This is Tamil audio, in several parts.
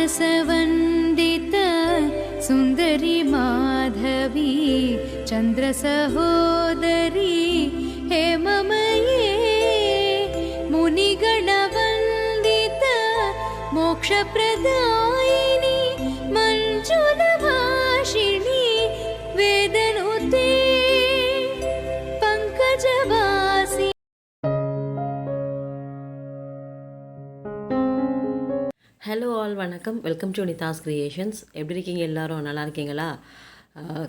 मानसवन्दित सुन्दरि माधवी चन्द्रसहोदरी हेममये मुनिगणवन्दित मोक्षप्रदायिनि मञ्जुलभाषिणि வணக்கம். வெல்கம் டு நிதாஸ் கிரியேஷன்ஸ் எப்படி இருக்கீங்க எல்லோரும்? நல்லா இருக்கீங்களா?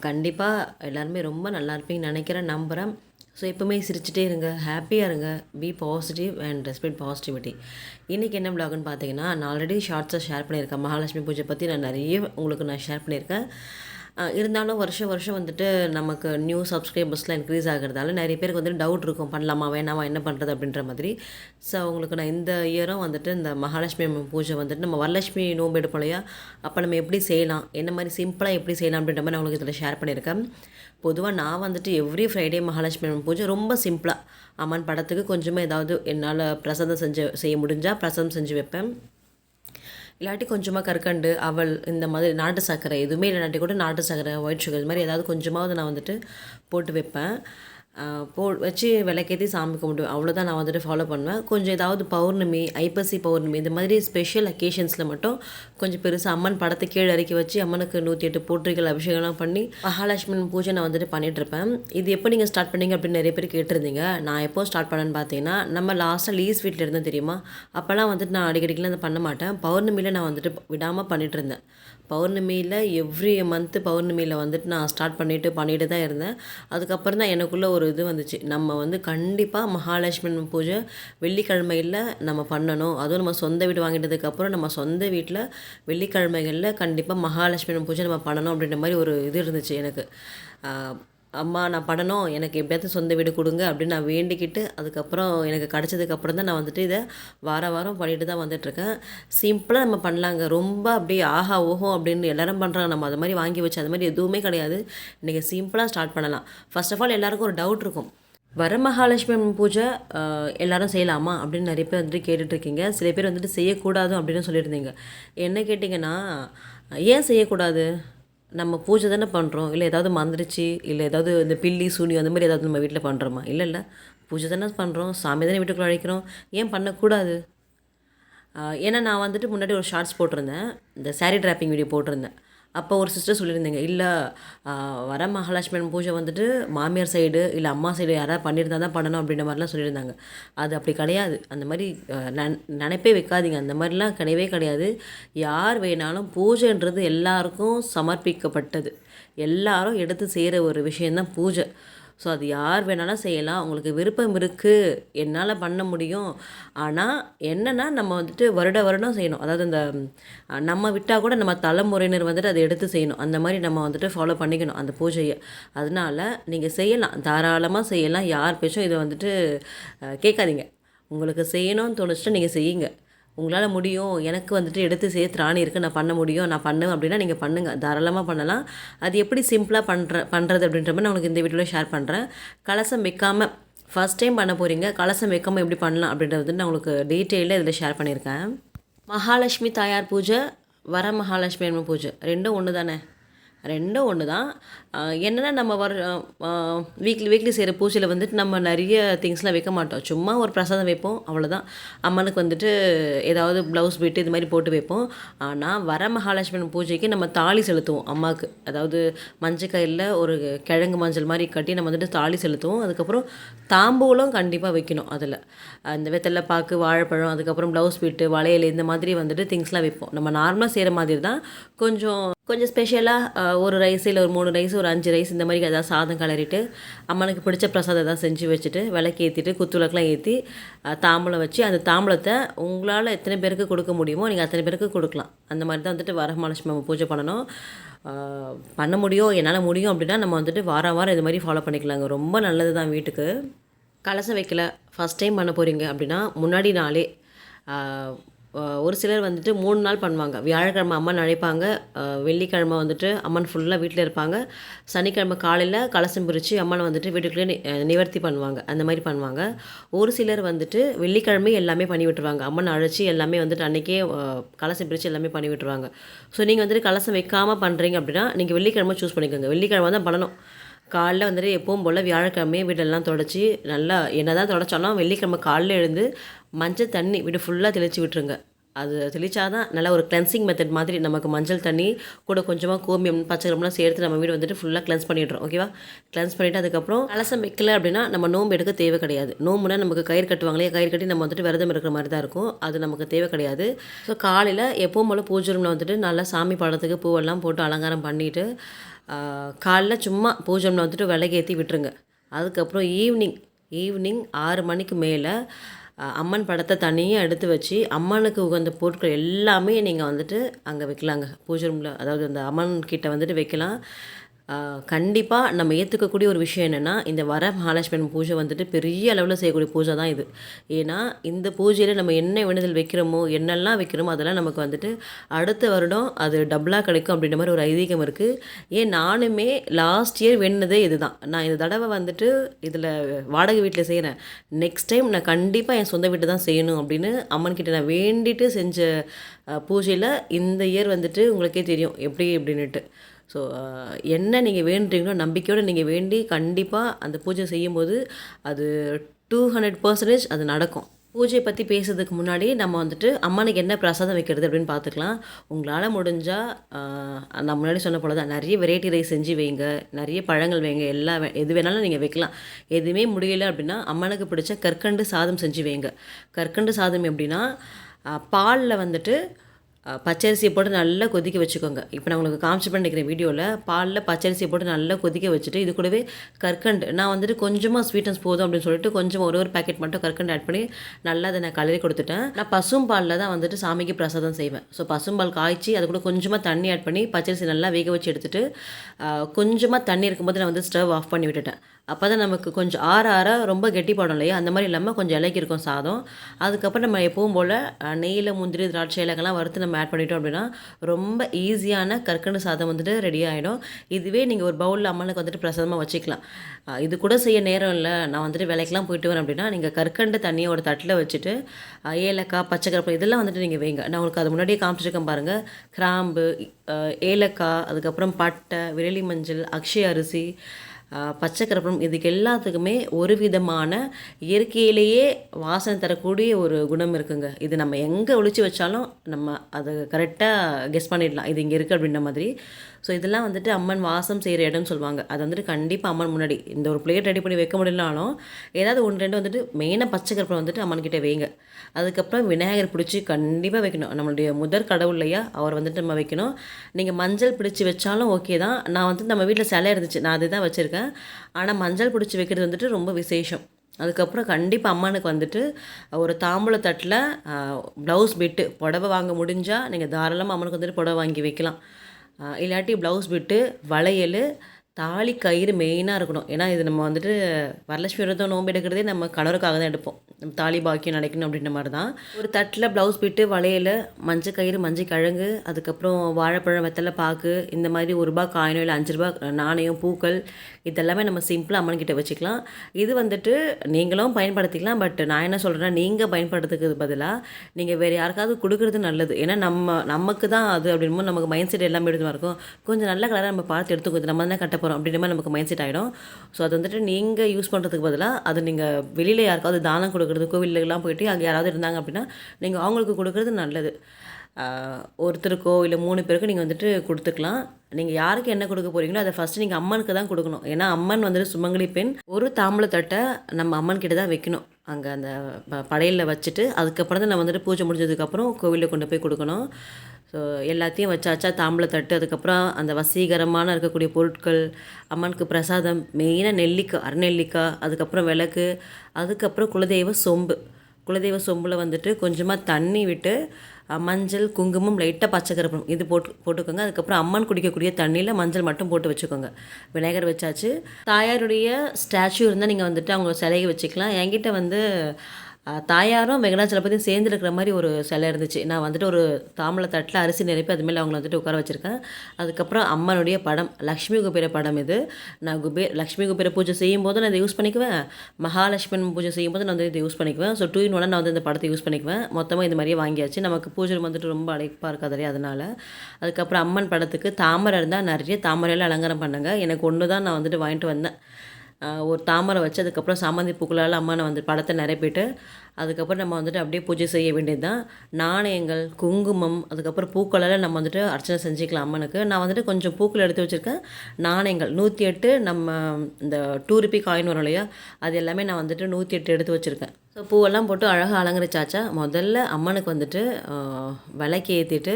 கண்டிப்பாக எல்லாருமே ரொம்ப நல்லா இருப்பீங்கன்னு நினைக்கிறேன் நம்புகிறேன் ஸோ எப்பவுமே சிரிச்சிட்டே இருங்க. ஹாப்பியாக இருங்க. Be positive and respect positivity இன்றைக்கி என்ன vlogனு பார்த்தீங்கன்னா நான் ஆல்ரெடி ஷார்ட்ஸை ஷேர் பண்ணியிருக்கேன். மகாலட்சுமி பூஜை பற்றி நான் நிறைய உங்களுக்கு நான் ஷேர் பண்ணியிருக்கேன். இருந்தாலும் வருஷம் வருஷம் வந்துட்டு நமக்கு நியூ சப்ஸ்கிரைபர்ஸ்லாம் இன்க்ரீஸ் ஆகிறதால நிறைய பேருக்கு வந்துட்டு டவுட் இருக்கும். பண்ணலாமா வேணாமா என்ன பண்ணுறது அப்படின்ற மாதிரி. ஸோ உங்களுக்கு நான் இந்த இயரும் வந்துட்டு இந்த மகாலட்சுமி அம்மன் பூஜை வந்துட்டு நம்ம வரலட்சுமி நோம்பு எடுப்போம் அப்போ நம்ம எப்படி செய்யலாம்? என்ன மாதிரி சிம்பிளாக எப்படி செய்யலாம் அப்படின்ற மாதிரி நான் உங்களுக்கு இதில் ஷேர் பண்ணியிருக்கேன். பொதுவாக நான் வந்துட்டு எவ்ரி ஃப்ரைடே மகாலட்சுமி அம்மன் பூஜை ரொம்ப சிம்பிளாக அம்மன் படத்துக்கு கொஞ்சமாக ஏதாவது என்னால் பிரசாதம் செஞ்சு செய்ய முடிஞ்சால் பிரசாதம் செஞ்சு வைப்பேன். இல்லாட்டி கொஞ்சமாக கற்கண்டு அவல் இந்த மாதிரி நாட்டு சர்க்கரை எதுவுமே இல்லாட்டி கூட நாட்டு சர்க்கரை ஒயிட் சுகர் இது மாதிரி ஏதாவது கொஞ்சமாவது நான் வந்துட்டு போட்டு வைப்பேன். போ வச்சு விளக்கேற்றி சாமி கும்பிடுவேன். அவ்வளோதான் நான் வந்துட்டு ஃபாலோ பண்ணுவேன். கொஞ்சம் ஏதாவது பௌர்ணமி ஐப்பசி பௌர்ணமி இந்த மாதிரி ஸ்பெஷல் அக்கேஷன்ஸில் மட்டும் கொஞ்சம் பெருசாக அம்மன் படத்தை கீழே இறக்கி வச்சு அம்மனுக்கு நூற்றி எட்டு போற்றிகள் அபிஷேகம்லாம் பண்ணி மகாலட்சுமி பூஜை நான் வந்துட்டு பண்ணிகிட்ருப்பேன் இருப்பேன். இது எப்போ நீங்கள் ஸ்டார்ட் பண்ணீங்க அப்படின்னு நிறைய பேர் கேட்டிருந்தீங்க. நான் எப்போ ஸ்டார்ட் பண்ணேன்னு பார்த்தீங்கன்னா நம்ம லாஸ்ட்டாக லீஸ் வீட்டில் இருந்தேன் தெரியுமா? அப்போல்லாம் வந்துட்டு நான் அடிக்கடிக்கெலாம் அதை பண்ண மாட்டேன். பௌர்ணமியில் நான் வந்துட்டு விடாமல் பண்ணிகிட்டு இருந்தேன். பௌர்ணமியில் எவ்ரி மந்த்து பௌர்ணமியில் வந்துட்டு நான் ஸ்டார்ட் பண்ணிவிட்டு பண்ணிட்டு தான் இருந்தேன். அதுக்கப்புறம் தான் எனக்குள்ளே ஒரு இது வந்துச்சு. நம்ம வந்து கண்டிப்பாக மகாலட்சுமி பூஜை வெள்ளிக்கிழமையில் நம்ம பண்ணணும். அதுவும் நம்ம சொந்த வீடு வாங்கிட்டதுக்கப்புறம் நம்ம சொந்த வீட்டில் வெள்ளிக்கிழமைகளில் கண்டிப்பாக மகாலட்சுமி பூஜை நம்ம பண்ணணும் அப்படின்ற மாதிரி ஒரு இது இருந்துச்சு எனக்கு. அம்மா நான் படணும் எனக்கு எப்பயாவது சொந்த வீடு கொடுங்க அப்படின்னு நான் வேண்டிக்கிட்டு அதுக்கப்புறம் எனக்கு கிடச்சதுக்கப்புறம் தான் நான் வந்துட்டு இதை வார வாரம் பண்ணிட்டு தான் வந்துட்டுருக்கேன். சிம்பிளாக நம்ம பண்ணலாங்க. ரொம்ப அப்படியே ஆஹா ஓஹோ அப்படின்னு எல்லாரும் பண்ணுறாங்க நம்ம அது மாதிரி வாங்கி வச்சு அது மாதிரி எதுவுமே கிடையாது. நீங்கள் சிம்பிளாக ஸ்டார்ட் பண்ணலாம். ஃபர்ஸ்ட் ஆஃப் ஆல் எல்லாருக்கும் ஒரு டவுட் இருக்கும். வரமகாலட்சுமி அம்மன் பூஜை எல்லாரும் செய்யலாமா அப்படின்னு நிறைய பேர் வந்துட்டு கேட்டுட்ருக்கீங்க சில பேர் வந்துட்டு செய்யக்கூடாது அப்படின்னு சொல்லியிருந்தீங்க. என்ன கேட்டிங்கன்னா ஏன் செய்யக்கூடாது? நம்ம பூஜை தானே பண்ணுறோம் இல்லை ஏதாவது மந்திரிச்சு இல்லை ஏதாவது இந்த பில்லி சூனி அந்த மாதிரி ஏதாவது நம்ம வீட்டில் பண்ணுறோமா இல்லை இல்லை. பூஜை தானே பண்ணுறோம் சாமி தானே வீட்டுக்குள்ள அழைக்கிறோம். ஏன் பண்ணக்கூடாது? ஏன்னா நான் வந்துட்டு முன்னாடி ஒரு ஷார்ட்ஸ் போட்டிருந்தேன். இந்த சாரீ ட்ராப்பிங் வீடியோ போட்டிருந்தேன். அப்போ ஒரு சிஸ்டர் சொல்லியிருந்தீங்க இல்லை வர மகாலட்சுமி பூஜை வந்துட்டு மாமியார் சைடு இல்லை அம்மா சைடு யாராவது பண்ணியிருந்தா தான் பண்ணணும் அப்படின்ற மாதிரிலாம் சொல்லியிருந்தாங்க. அது அப்படி கிடையாது. அந்த மாதிரி நன் நினைப்பே வைக்காதீங்க. அந்த மாதிரிலாம் கிடையவே கிடையாது. யார் வேணாலும் பூஜைன்றது எல்லாருக்கும் சமர்ப்பிக்கப்பட்டது. எல்லாரும் எடுத்து செய்கிற ஒரு விஷயந்தான் பூஜை. ஸோ அது யார் வேணாலும் செய்யலாம். உங்களுக்கு விருப்பம் இருக்குது என்னால் பண்ண முடியும். ஆனால் என்னென்னா நம்ம வந்துட்டு வருட வருடம் செய்யணும். அதாவது இந்த நம்ம விட்டால் கூட நம்ம தலைமுறையினர் வந்துட்டு அதை எடுத்து செய்யணும். அந்த மாதிரி நம்ம வந்துட்டு ஃபாலோ பண்ணிக்கணும் அந்த பூஜையை. அதனால நீங்கள் செய்யலாம். தாராளமாக செய்யலாம். யார் பேச்சும் இதை வந்துட்டு கேட்காதீங்க. உங்களுக்கு செய்யணும்னு தோணுச்சுட்டு நீங்கள் செய்யுங்க. உங்களால் முடியும். எனக்கு வந்துட்டு எடுத்து சேர்த்து ராணி இருக்குது நான் பண்ண முடியும். நான் பண்ணுவேன் அப்படின்னா நீங்கள் பண்ணுங்கள் தாராளமாக பண்ணலாம். அது எப்படி சிம்பிளாக பண்ணுற பண்ணுறது அப்படின்ற மாதிரி நான் உங்களுக்கு இந்த வீடியோவில் ஷேர் பண்ணுறேன் கலசம் வைக்காமல் ஃபர்ஸ்ட் டைம் பண்ண போகிறீங்க கலசம் வைக்காமல் எப்படி பண்ணலாம் அப்படின்றது நான் உங்களுக்கு டீட்டெயிலில் இதில் ஷேர் பண்ணியிருக்கேன். மகாலட்சுமி தாயார் பூஜை வர மகாலட்சுமி அம்மன் பூஜை. ரெண்டும் ஒன்று தானே ரெண்டும் ஒன்று தான். என்னென்னா நம்ம வர வீக்லி வீக்லி செய்கிற பூஜையில் வந்துட்டு நம்ம நிறைய திங்ஸ்லாம் வைக்க மாட்டோம். சும்மா ஒரு பிரசாதம் வைப்போம் அவ்வளோதான் அம்மனுக்கு வந்துட்டு ஏதாவது ப்ளவுஸ் போயிட்டு இது மாதிரி போட்டு வைப்போம். ஆனால் வர மகாலட்சுமி பூஜைக்கு நம்ம தாலி செலுத்துவோம் அம்மாவுக்கு அதாவது மஞ்சள் கயிறில் ஒரு கிழங்கு மஞ்சள் மாதிரி கட்டி நம்ம வந்துட்டு தாலி செலுத்துவோம். அதுக்கப்புறம் தாம்பூலம் கண்டிப்பாக வைக்கணும் அதில். அந்த வெத்தலை பாக்கு வாழைப்பழம் அதுக்கப்புறம் ப்ளவுஸ் பீட்டு வளையல் இந்த மாதிரி வந்துட்டு திங்ஸ்லாம் வைப்போம். நம்ம நார்மலாக செய்கிற மாதிரி தான். கொஞ்சம் கொஞ்சம் ஸ்பெஷலாக ஒரு ரைஸ் இல்லை ஒரு மூணு ரைஸ் ஒரு அஞ்சு ரைஸ் இந்த மாதிரி ஏதாவது சாதம் கிளறிட்டு அம்மனுக்கு பிடிச்ச பிரசாதம் எதாவது செஞ்சு வச்சுட்டு விளக்கு ஏற்றிட்டு குத்துவிளக்கெலாம் ஏற்றி தாம்பூலம் வச்சு அந்த தாம்பூலத்தை உங்களால் எத்தனை பேருக்கு கொடுக்க முடியுமோ நீங்கள் அத்தனை பேருக்கு கொடுக்கலாம். அந்த மாதிரி தான் வந்துட்டு வரமலட்சுமி பூஜை பண்ணணும். பண்ண முடியும் என்னால் முடியும் அப்படின்னா நம்ம வந்துட்டு வாரம் வாரம் இது மாதிரி ஃபாலோ பண்ணிக்கலாங்க. ரொம்ப நல்லது தான் வீட்டுக்கு. கலசம் வைக்கல. ஃபஸ்ட் டைம் பண்ண போகிறீங்க அப்படின்னா முன்னாடி நாளே ஒரு சிலர் வந்துட்டு மூணு நாள் பண்ணுவாங்க. வியாழக்கிழமை அம்மன் அழைப்பாங்க. வெள்ளிக்கிழமை வந்துட்டு அம்மன் ஃபுல்லாக வீட்டில் இருப்பாங்க. சனிக்கிழமை காலையில் கலசம் பிரித்து அம்மனை வந்துட்டு வீட்டுக்குள்ளே நி- நிவர்த்தி பண்ணுவாங்க. அந்த மாதிரி பண்ணுவாங்க. ஒரு சிலர் வந்துட்டு வெள்ளிக்கிழமை எல்லாமே பண்ணி விட்டுருவாங்க. அம்மன் அழைச்சி எல்லாமே வந்துட்டு அன்றைக்கே கலசம் பிரித்து எல்லாமே பண்ணி விட்டுருவாங்க. ஸோ நீங்கள் வந்துட்டு கலசம் வைக்காமல் பண்ணுறீங்க அப்படின்னா நீங்கள் வெள்ளிக்கிழமை சூஸ் பண்ணிக்கோங்க. வெள்ளிக்கிழமை தான் பண்ணணும். காலைல வந்துட்டு எப்பவும் போல் வியாழக்கிழமையே வீடெல்லாம் தொடச்சி நல்லா என்ன தான் தொடச்சாலும் வெள்ளிக்கிழமை காலைல எழுந்து மஞ்சள் தண்ணி வீடு ஃபுல்லாக தெளித்து விட்டுருங்க. அது தெளிச்சாதான் நல்ல ஒரு கிளென்சிங் மெத்தட் மாதிரி நமக்கு மஞ்சள் தண்ணி கூட கொஞ்சமாக கோமியம் பச்சைக்கிழமெலாம் சேர்த்து நம்ம வீடு வந்துட்டு ஃபுல்லாக கிளென்ஸ் பண்ணிடுறோம் ஓகேவா கிளென்ஸ் பண்ணிவிட்டு அதுக்கப்புறம் கலசம் வைக்கல அப்படின்னா நம்ம நோம்பு எடுக்க தேவை கிடையாது. நோம்புனா நமக்கு கயிறு கட்டுவாங்களே கயிறு கட்டி நம்ம வந்துட்டு விரதம் இருக்கிற மாதிரி தான் இருக்கும். அது நமக்கு தேவை கிடையாது. ஸோ காலையில் எப்போவும் போல் பூஜை ரூமில் வந்துட்டு நல்லா சாமி படத்துக்கு பூவெல்லாம் போட்டு அலங்காரம் பண்ணிவிட்டு காலைல சும்மா பூஜை ரூமில் வந்துட்டு விலகேற்றி விட்டுருங்க. அதுக்கப்புறம் ஈவினிங் ஈவினிங் ஆறு மணிக்கு மேலே அம்மன் படத்தை தனியாக எடுத்து வச்சு அம்மனுக்கு உகந்த பொருட்கள் எல்லாமே நீங்கள் வந்துட்டு அங்கே வைக்கலாங்க. பூஜை ரூமில் அதாவது அந்த அம்மன் கிட்ட வந்துட்டு வைக்கலாம். கண்டிப்பாக நம்ம ஏற்றுக்கக்கூடிய ஒரு விஷயம் என்னென்னா இந்த வர மகாலட்சுமி பூஜை வந்துட்டு பெரிய அளவில் செய்யக்கூடிய பூஜை தான் இது. ஏன்னா இந்த பூஜையில் நம்ம என்ன வேண்டுதல் வைக்கிறோமோ என்னெல்லாம் வைக்கிறோமோ அதெல்லாம் நமக்கு வந்துட்டு அடுத்த வருடம் அது டபுளாக கிடைக்கும் அப்படின்ற மாதிரி ஒரு ஐதீகம் இருக்குது ஏன் நானுமே லாஸ்ட் இயர் வேணுனதே இதுதான். நான் இந்த தடவை வந்துட்டு இதில் வாடகை வீட்டில் செய்கிறேன் நெக்ஸ்ட் டைம் நான் கண்டிப்பாக என் சொந்த வீட்டு தான் செய்யணும் அப்படின்னு அம்மன் கிட்ட நான் வேண்டிட்டு செஞ்ச பூஜையில் இந்த இயர் வந்துட்டு உங்களுக்கே தெரியும். எப்படி அப்படின்ட்டு ஸோ uh, என்ன நீங்கள் வேண்டுறீங்களோ நம்பிக்கையோடு நீங்கள் வேண்டி கண்டிப்பாக அந்த பூஜை செய்யும்போது அது டூ ஹண்ட்ரட் பர்சன்டேஜ் அது நடக்கும். பூஜையை பற்றி பேசுறதுக்கு முன்னாடி நம்ம வந்துட்டு அம்மனுக்கு என்ன பிரசாதம் வைக்கிறது அப்படின்னு பார்த்துக்கலாம். உங்களால் முடிஞ்சால் நான் முன்னாடி சொன்ன போல தான் நிறைய வெரைட்டி ரைஸ் செஞ்சு வைங்க நிறைய பழங்கள் வைங்க எல்லா வே- எது வேணாலும் நீங்கள் வைக்கலாம். எதுவுமே முடியலை அப்படின்னா அம்மனுக்கு பிடிச்ச கற்கண்டு சாதம் செஞ்சு வைங்க. கற்கண்டு சாதம் எப்படின்னா பாலில் வந்துட்டு பச்சரிசியை போட்டு நல்லா கொதிக்க வச்சுக்கோங்க. இப்போ நான் உங்களுக்கு காமிச்சு பண்ணிக்கிறேன் வீடியோவில் பாலில் பச்சரிசியை போட்டு நல்லா கொதிக்க வச்சுட்டு இது கூடவே கற்கண்டு. நான் வந்துட்டு கொஞ்சமாக ஸ்வீட்டன்ஸ் போதும் அப்படின்னு சொல்லிட்டு கொஞ்சம் ஒரு ஒரு பேக்கெட் மட்டும் கற்கண்டு ஆட் பண்ணி நல்லா அதை நான் கலரி கொடுத்துட்டேன். நான் பசும் பாலில் தான் வந்துட்டு சாமிக்கு பிரசாதம் செய்வேன். ஸோ பசும்பால் காய்ச்சி அது கூட கொஞ்சமாக தண்ணி ஆட் பண்ணி பச்சரிசி நல்லா வேக வச்சு எடுத்துட்டு கொஞ்சமாக தண்ணி இருக்கும்போது நான் வந்து ஸ்டவ் ஆஃப் பண்ணி விட்டுட்டேன். அப்போ தான் நமக்கு கொஞ்சம் ஆற ஆற ரொம்ப கெட்டிப்படும் இல்லையா? அந்த மாதிரி இல்லாமல் கொஞ்சம் இலக்கி இருக்கும் சாதம். அதுக்கப்புறம் நம்ம எப்பவும் போல் நெய்யில் முந்திரி திராட்சை இலக்கெல்லாம் வறுத்து நம்ம ஆட் பண்ணிட்டோம் அப்படின்னா ரொம்ப ஈஸியான கற்கண்டு சாதம் வந்துட்டு ரெடி ஆகிடும் இதுவே நீங்கள் ஒரு பவுலில் அம்மனுக்கு வந்துட்டு பிரசாதமாக வச்சுக்கலாம். இது கூட செய்ய நேரம் இல்லை. நான் வந்துட்டு வேலைக்கெல்லாம் போயிட்டு வரேன் அப்படின்னா நீங்கள் கற்கண்டு தண்ணியை ஒரு தட்டில் வச்சுட்டு ஏலக்காய் பச்சை இதெல்லாம் வந்துட்டு நீங்கள் வைங்க. நான் உங்களுக்கு அது முன்னாடியே காமிச்சிருக்கேன் பாருங்கள் கிராம்பு ஏலக்காய் அதுக்கப்புறம் பட்டை விரலி மஞ்சள் அக்ஷய அரிசி பச்சைக்கரப்பம். இதுக்கு எல்லாத்துக்குமே ஒரு விதமான இயற்கையிலேயே வாசனை தரக்கூடிய ஒரு குணம் இருக்குங்க. இது நம்ம எங்கே ஒழிச்சு வச்சாலும் நம்ம அதை கரெக்டாக கெஸ் பண்ணிடலாம். இது இங்கே இருக்குது அப்படின்ற மாதிரி. ஸோ இதெல்லாம் வந்துட்டு அம்மன் வாசம் செய்கிற இடம்னு சொல்லுவாங்க. அது வந்துட்டு கண்டிப்பாக அம்மன் முன்னாடி. இந்த ஒரு பிளேட் ரெடி பண்ணி வைக்க முடியலனாலும் ஏதாவது ஒன்று ரெண்டு வந்துட்டு மெயினாக பச்சை கற்பனை வந்துட்டு அம்மன் கிட்டே வைங்க. அதுக்கப்புறம் விநாயகர் பிடிச்சி கண்டிப்பாக வைக்கணும். நம்மளுடைய முதற் கடவுள்லையா அவர் வந்துட்டு நம்ம வைக்கணும். நீங்கள் மஞ்சள் பிடிச்சி வச்சாலும் ஓகே தான். நான் வந்து நம்ம வீட்டில் சிலை இருந்துச்சு. நான் அதுதான் வச்சுருக்கேன். ஆனால் மஞ்சள் பிடிச்சி வைக்கிறது வந்துட்டு ரொம்ப விசேஷம். அதுக்கப்புறம் கண்டிப்பாக அம்மனுக்கு வந்துட்டு ஒரு தாம்பூலத்தட்டில் ப்ளவுஸ் பிட்டு புடவை வாங்க முடிஞ்சால் நீங்கள் தாராளமாக அம்மனுக்கு வந்துட்டு புடவை வாங்கி வைக்கலாம். இல்லாட்டி ப்ளவுஸ் பிட்டு வளையல் தாலி கயிறு மெயினாக இருக்கணும். ஏன்னா இது நம்ம வந்துட்டு வரலட்சுமி விரதம் நோம்பு எடுக்கிறதே நம்ம கணவருக்காக தான் எடுப்போம். நம்ம தாலி பாக்கியம் நடக்கணும் அப்படின்ற மாதிரி தான். ஒரு தட்டில் ப்ளவுஸ் பிட்டு வளையல் மஞ்சள் கயிறு மஞ்சள் கிழங்கு அதுக்கப்புறம் வாழைப்பழம் வெத்தலை பாக்கு இந்த மாதிரி ஒரு ரூபா காயினோ இல்லை அஞ்சு ரூபா நாணயம் பூக்கள் இதெல்லாமே நம்ம சிம்பிளாக அம்மன்கிட்ட வச்சுக்கலாம். இது வந்துட்டு நீங்களும் பயன்படுத்திக்கலாம் பட் நான் என்ன சொல்கிறேன்னா நீங்கள் பயன்படுத்துறதுக்கு பதிலாக நீங்கள் வேறு யாருக்காவது கொடுக்குறது நல்லது. ஏன்னா நம்ம நமக்கு தான் அது அப்படின்போது நமக்கு மைண்ட் செட் எல்லாமே எடுத்து இருக்கும். கொஞ்சம் நல்ல கலராக நம்ம பார்த்து எடுத்து கொஞ்சம் நம்ம தான் கட்ட போகிறோம் அப்படின்ற மாதிரி நமக்கு மைண்ட் செட் ஆகிடும் ஸோ அது வந்துட்டு நீங்கள் யூஸ் பண்ணுறதுக்கு பதிலாக அது நீங்கள் வெளியில் யாருக்காவது தானம் கொடுக்குறது கோவிலுக்கெல்லாம் போயிட்டு அங்கே யாராவது இருந்தாங்க அப்படின்னா நீங்கள் அவங்களுக்கு கொடுக்குறது நல்லது. ஒருத்தருக்கோ இல்லை மூணு பேருக்கு நீங்கள் வந்துட்டு கொடுத்துக்கலாம். நீங்கள் யாருக்கு என்ன கொடுக்க போகிறீங்களோ அதை ஃபஸ்ட்டு நீங்கள் அம்மனுக்கு தான் கொடுக்கணும். ஏன்னா அம்மன் வந்துட்டு சுமங்கலி பெண். ஒரு தாம்பூலத்தட்டை நம்ம அம்மன் கிட்ட தான் வைக்கணும். அங்கே அந்த ப- வச்சுட்டு அதுக்கப்புறம் தான் நம்ம வந்துட்டு பூஜை முடிஞ்சதுக்கப்புறம் கோவிலில் கொண்டு போய் கொடுக்கணும். ஸோ எல்லாத்தையும் வச்சாச்சா தாம்பளத்தட்டு அதுக்கப்புறம் அந்த வசீகரமான இருக்கக்கூடிய பொருட்கள் அம்மனுக்கு பிரசாதம் மெயினாக நெல்லிக்காய் அரைநெல்லிக்காய் அதுக்கப்புறம் விளக்கு அதுக்கப்புறம் குலதெய்வ சொம்பு. குலதெய்வ சொம்பில் வந்துட்டு கொஞ்சமாக தண்ணி விட்டு மஞ்சள் குங்குமம் லைட்டாக பச்சை கருப்பம் இது போட்டு போட்டுக்கோங்க. அதுக்கப்புறம் அம்மன் குடிக்கக்கூடிய தண்ணியில் மஞ்சள் மட்டும் போட்டு வச்சுக்கோங்க. விநாயகர் வச்சாச்சு. தாயாருடைய ஸ்டாச்சு இருந்தால் நீங்கள் வந்துட்டு அவங்க சிலையை வச்சுக்கலாம். என்கிட்ட வந்து தாயாரும் வெங்கடாச்சலபதியும் சேர்ந்துருக்கிற மாதிரி ஒரு சிலை இருந்துச்சு. நான் வந்துட்டு ஒரு தாமலை தட்டில் அரிசி நிரப்பி அது மேலே அவங்கள வந்துட்டு உட்கார வச்சுருக்கேன். அதுக்கப்புறம் அம்மனுடைய படம் லக்ஷ்மி குபேர படம் இது. நான் குபே லக்ஷ்மி குபேர பூஜை செய்யும் போது நான் இதை யூஸ் பண்ணிக்குவேன். மகாலட்சுமி பூஜை செய்யும் போது நான் வந்து இதை யூஸ் பண்ணிக்குவேன். ஸோ டூ இன் ஒன் நான் வந்து இந்த படத்தை யூஸ் பண்ணிக்குவேன். மொத்தமாக இது மாதிரியே வாங்கியாச்சு. நமக்கு பூஜை வந்துட்டு ரொம்ப அழைப்பாக இருக்காதே அதனால். அதுக்கப்புறம் அம்மன் படத்துக்கு தாமரை இருந்தால் நிறைய தாமரையில் அலங்காரம் பண்ணுங்க. எனக்கு ஒன்று தான் நான் வந்துட்டு வாங்கிட்டு வந்தேன். ஒரு தாமரை வச்சு அதுக்கப்புறம் சாமந்தி பூக்களால் அம்மனை வந்து படத்தை நிரப்பிட்டு அதுக்கப்புறம் நம்ம வந்துட்டு அப்படியே பூஜை செய்ய வேண்டியது தான் நாணயங்கள் குங்குமம் அதுக்கப்புறம் பூக்களால் நம்ம வந்துட்டு அர்ச்சனை செஞ்சுக்கலாம் அம்மனுக்கு. நான் வந்துட்டு கொஞ்சம் பூக்கள் எடுத்து வச்சுருக்கேன். நாணயங்கள் நூற்றி எட்டு நம்ம இந்த டூ ருபி காயின் வரும் இல்லையா? அது எல்லாமே நான் வந்துட்டு நூற்றி எட்டு எடுத்து வச்சுருக்கேன். ஸோ பூவெல்லாம் போட்டு அழகாக அலங்கரிச்சாச்சா? முதல்ல அம்மனுக்கு வந்துட்டு ஆஹ் விளக்கு ஏற்றிட்டு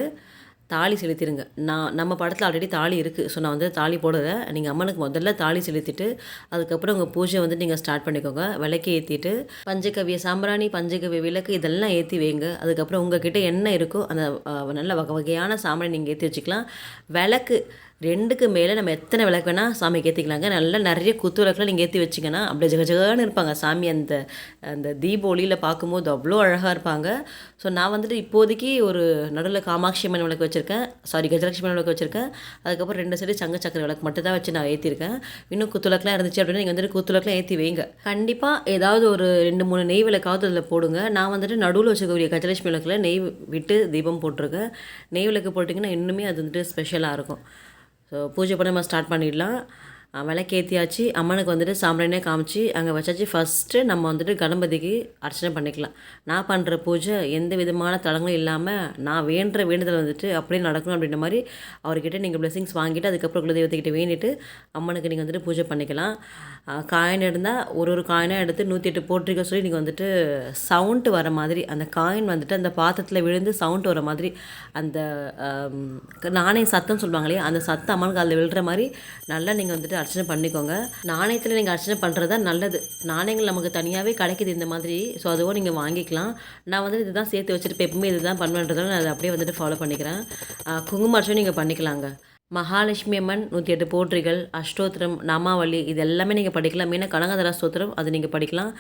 தாலி செலுத்திடுங்க நான் நம்ம படத்தில் ஆல்ரெடி தாலி இருக்குது ஸோ நான் வந்து தாலி போடலை. நீங்கள் அம்மனுக்கு முதல்ல தாலி செலுத்திட்டு அதுக்கப்புறம் உங்கள் பூஜை வந்து நீங்கள் ஸ்டார்ட் பண்ணிக்கோங்க. விளக்கி ஏற்றிட்டு பஞ்சகவிய சாம்பிராணி பஞ்சகவிய விளக்கு இதெல்லாம் ஏற்றி வைங்க. அதுக்கப்புறம் உங்ககிட்ட என்ன இருக்கோ அந்த நல்ல வகை வகையான சாம்பிராணி நீங்கள் ஏற்றி வச்சுக்கலாம். விளக்கு ரெண்டுக்கு மேலே நம்ம எத்தனை விளக்கு வேணால் சாமிக்கு ஏற்றிக்கலாங்க நல்லா நிறைய குத்து விளக்குலாம் நீங்கள் ஏற்றி வச்சிங்கன்னா அப்படியே ஜகஜகான்னு இருப்பாங்க. சாமி அந்த அந்த தீப ஒளியில் பார்க்கும்போது அவ்வளோ அழகாக இருப்பாங்க. ஸோ நான் வந்துட்டு இப்போதைக்கு ஒரு நடுவில் காமாட்சி அம்மன் விளக்கு வச்சுருக்கேன். சாரி கஜலட்சுமி விளக்கு வச்சுருக்கேன். அதுக்கப்புறம் ரெண்டு சைடு சங்க சக்கர விளக்கு மட்டும் தான் வச்சு நான் ஏற்றிருக்கேன் இன்னும் குத்து விளக்குலாம் இருந்துச்சு அப்படின்னா நீங்கள் வந்துட்டு குத்துலக்கெலாம் ஏற்றி வைங்க. கண்டிப்பாக ஏதாவது ஒரு ரெண்டு மூணு நெய் விளக்காவது அதில் போடுங்க. நான் வந்துட்டு நடுவில் வச்சுக்கக்கூடிய கஜலட்சுமி விளக்கில் நெய் விட்டு தீபம் போட்டிருக்கேன். நெய் விளக்கு போட்டிங்கன்னா இன்னுமே அது வந்துட்டு ஸ்பெஷலாக இருக்கும். ஸோ பூஜை பண்ண நம்ம ஸ்டார்ட் பண்ணிடலாம். விளக்கேற்றியாச்சு அம்மனுக்கு வந்துட்டு சாம்பிராணியே காமிச்சு அங்கே வச்சாச்சு. ஃபஸ்ட்டு நம்ம வந்துட்டு கணபதிக்கு அர்ச்சனை பண்ணிக்கலாம். நான் பண்ணுற பூஜை எந்த விதமான தளங்களும் இல்லாமல் நான் வேண்டுற வேண்டுதல் வந்துட்டு அப்படியே நடக்கணும் அப்படின்ற மாதிரி அவர்கிட்ட நீங்கள் பிளெஸிங்ஸ் வாங்கிட்டு அதுக்கப்புறம் குலதெய்வத்துக்கிட்ட வேண்டிட்டு அம்மனுக்கு நீங்கள் வந்துட்டு பூஜை பண்ணிக்கலாம். காயின் இருந்தால் ஒரு ஒரு காயினாக எடுத்து நூற்றி எட்டு போட்டிருக்க சொல்லி நீங்கள் வந்துட்டு சவுண்டு வர மாதிரி அந்த காயின் வந்துட்டு அந்த பாத்திரத்தில் விழுந்து சவுண்ட் வர மாதிரி அந்த நாணய சத்தம் சொல்லுவாங்க இல்லையா? அந்த சத்தம் அம்மனுக்கு அதில் விழுற மாதிரி நல்லா நீங்கள் வந்துட்டு அர்ச்சனை பண்ணிக்கோங்க. நாணயத்தில் நீங்கள் அர்ச்சனை பண்ணுறது தான் நல்லது. நாணயங்கள் நமக்கு தனியாகவே கிடைக்குது இந்த மாதிரி. ஸோ அதுவும் நீங்கள் வாங்கிக்கலாம். நான் வந்துட்டு இதுதான் சேர்த்து வச்சுட்டு எப்பவுமே இதுதான் பண்ணுவேன்றதால நான் அதை அப்படியே வந்துட்டு ஃபாலோ பண்ணிக்கிறேன். குங்கும அர்ச்சனை நீங்கள் பண்ணிக்கலாங்க. மகாலட்சுமி அம்மன் நூற்றி எட்டு போற்றிகள் அஷ்டோத்திரம் நாமாவளி இது எல்லாமே நீங்கள் படிக்கலாம். மீனா கனகதரா ஸ்தோத்திரம் அது நீங்கள் படிக்கலாம்.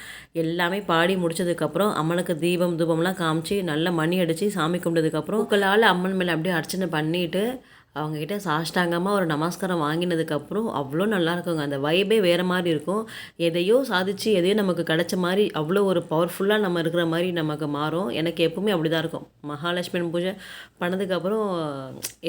எல்லாமே பாடி முடிச்சதுக்கப்புறம் அம்மனுக்கு தீபம் தூபம்லாம் காமிச்சு நல்லா மணி அடித்து சாமி கும்பிட்டதுக்கப்புறம் உங்களால் அம்மன் மேலே அப்படியே அர்ச்சனை பண்ணிவிட்டு அவங்கக்கிட்ட சாஷ்டாங்கமாக ஒரு நமஸ்காரம் வாங்கினதுக்கப்புறம் அவ்வளோ நல்லா இருக்குங்க அந்த வைபே வேறு மாதிரி இருக்கும். எதையோ சாதிச்சு எதையோ நமக்கு கிடைச்ச மாதிரி அவ்வளோ ஒரு பவர்ஃபுல்லாக நம்ம இருக்கிற மாதிரி நமக்கு மாறும். எனக்கு எப்பவுமே அப்படி தான் இருக்கும். மகாலட்சுமி பூஜை பண்ணதுக்கப்புறம்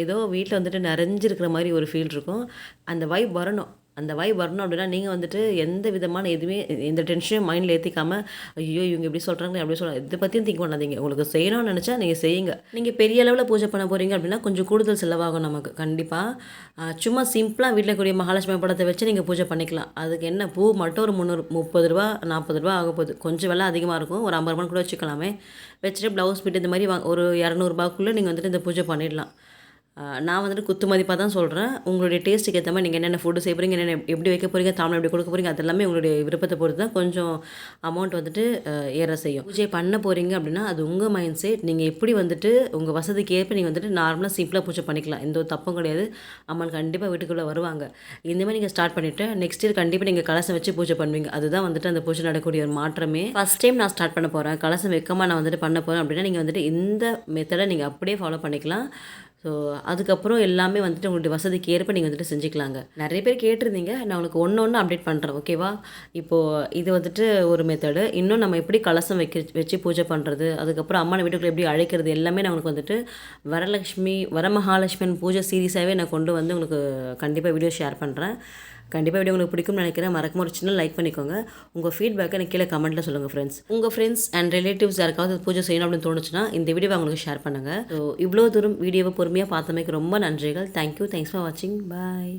ஏதோ வீட்டில் வந்துட்டு நிறைஞ்சிருக்கிற மாதிரி ஒரு ஃபீல் இருக்கும். அந்த வைப் வரணும். அந்த வைப் வரணும் அப்படின்னா நீங்கள் வந்துட்டு எந்த விதமான எதுவுமே எந்த டென்ஷனையும் மைண்டில் ஏற்றிக்காமல் ஐயோ இவங்க எப்படி சொல்கிறாங்க அப்படி சொல்கிறாங்க இதை பற்றியும் திங்க் பண்ணாதீங்க. உங்களுக்கு செய்யணும்னு நினச்சா நீங்கள் செய்யுங்க. நீங்கள் பெரிய அளவில் பூஜை பண்ண போகிறீங்க அப்படின்னா கொஞ்சம் கூடுதல் செலவாகும் நமக்கு. கண்டிப்பாக சும்மா சிம்பிளாக வீட்டில் கூடிய மகாலட்சுமி படத்தை வச்சு நீங்கள் பூஜை பண்ணிக்கலாம். அதுக்கு என்ன பூ மட்டும் ஒரு முந்நூறு முப்பது ரூபா நாற்பது ரூபா ஆக போகுது. கொஞ்சம் விலை அதிகமாக இருக்கும். ஒரு ஐம்பது ரூபா கூட வச்சுக்கலாமே. வச்சுட்டு ப்ளவுஸ் பிட்டு இந்த மாதிரி வாங்க ஒரு இரநூறுபாக்குள்ளே நீங்கள் வந்துட்டு இந்த பூஜை பண்ணிடலாம். நான் வந்துட்டு குத்து மதிப்பாக தான் சொல்கிறேன் உங்களுடைய டேஸ்ட்டுக்கு ஏற்ற மாதிரி நீங்கள் என்னென்ன ஃபுட்டு செய்ய போகிறீங்க என்னென்ன எப்படி வைக்க போகிறீங்க தாமரை எப்படி கொடுக்க போகிறீங்க அதெல்லாமே உங்களுடைய விருப்பத்தை பொறுத்து தான் கொஞ்சம் அமௌண்ட் வந்துட்டு ஏற செய்யும். பூஜை பண்ண போகிறீங்க அப்படின்னா அது உங்கள் மைண்ட் செட் நீங்கள் எப்படி வந்துட்டு உங்கள் வசதிக்கு ஏற்ப நீங்கள் வந்துட்டு நார்மலாக சிம்பிளாக பூஜை பண்ணிக்கலாம். எந்த ஒரு தப்பும் கிடையாது. அம்மன் கண்டிப்பாக வீட்டுக்குள்ளே வருவாங்க. இந்த மாதிரி நீங்கள் ஸ்டார்ட் பண்ணிவிட்டு நெக்ஸ்ட் இயர் கண்டிப்பாக நீங்கள் கலசம் வச்சு பூஜை பண்ணுவீங்க. அதுதான் வந்துட்டு அந்த பூஜை நடக்கக்கூடிய ஒரு மாற்றமே. ஃபஸ்ட் டைம் நான் ஸ்டார்ட் பண்ண போகிறேன் கலசம் வெக்கமாக நான் வந்துட்டு பண்ண போகிறேன் அப்படின்னா நீங்கள் வந்துட்டு இந்த மெத்தடை நீங்கள் அப்படியே ஃபாலோ பண்ணிக்கலாம். ஸோ அதுக்கப்புறம் எல்லாமே வந்துட்டு உங்களுடைய வசதிக்கு ஏற்ப நீங்கள் வந்துட்டு செஞ்சுக்கலாங்க. நிறைய பேர் கேட்டிருந்தீங்க. நான் உங்களுக்கு ஒன்று ஒன்று அப்டேட் பண்ணுறேன் ஓகேவா இப்போது இது வந்துட்டு ஒரு மெத்தடு இன்னும் நம்ம எப்படி கலசம் வைக்க வச்சு பூஜை பண்ணுறது அதுக்கப்புறம் அம்மனை வீட்டுக்குள்ளே எப்படி அழைக்கிறது? எல்லாமே நான் உங்களுக்கு வந்துட்டு வரலட்சுமி வரமகாலட்சுமி பூஜை சீரியஸாகவே நான் கொண்டு வந்து உங்களுக்கு கண்டிப்பாக வீடியோ ஷேர் பண்ணுறேன் கண்டிப்பாக வீடியோ உங்களுக்கு பிடிக்கும்னு நினைக்கிறேன். மறக்காம ஒரு சின்ன லைக் பண்ணிக்கோங்க. உங்கள் ஃபீட்பேக்கை எனக்கு கீழே கமெண்ட்டில் சொல்லுங்கள் ஃப்ரெண்ட்ஸ் உங்கள் ஃப்ரெண்ட்ஸ் அண்ட் ரிலேட்டிவ்ஸ் யாருக்காவது பூஜை செய்யணும் அப்படின்னு தோணுச்சுன்னா இந்த வீடியோவை அவங்களுக்கு ஷேர் பண்ணுங்கள் ஸோ இவ்வளோ தூரம் வீடியோவை பொறுமையாக பார்த்தமைக்கு ரொம்ப நன்றிகள். தேங்க்யூ தேங்க்ஸ் ஃபார் வாட்சிங் பாய்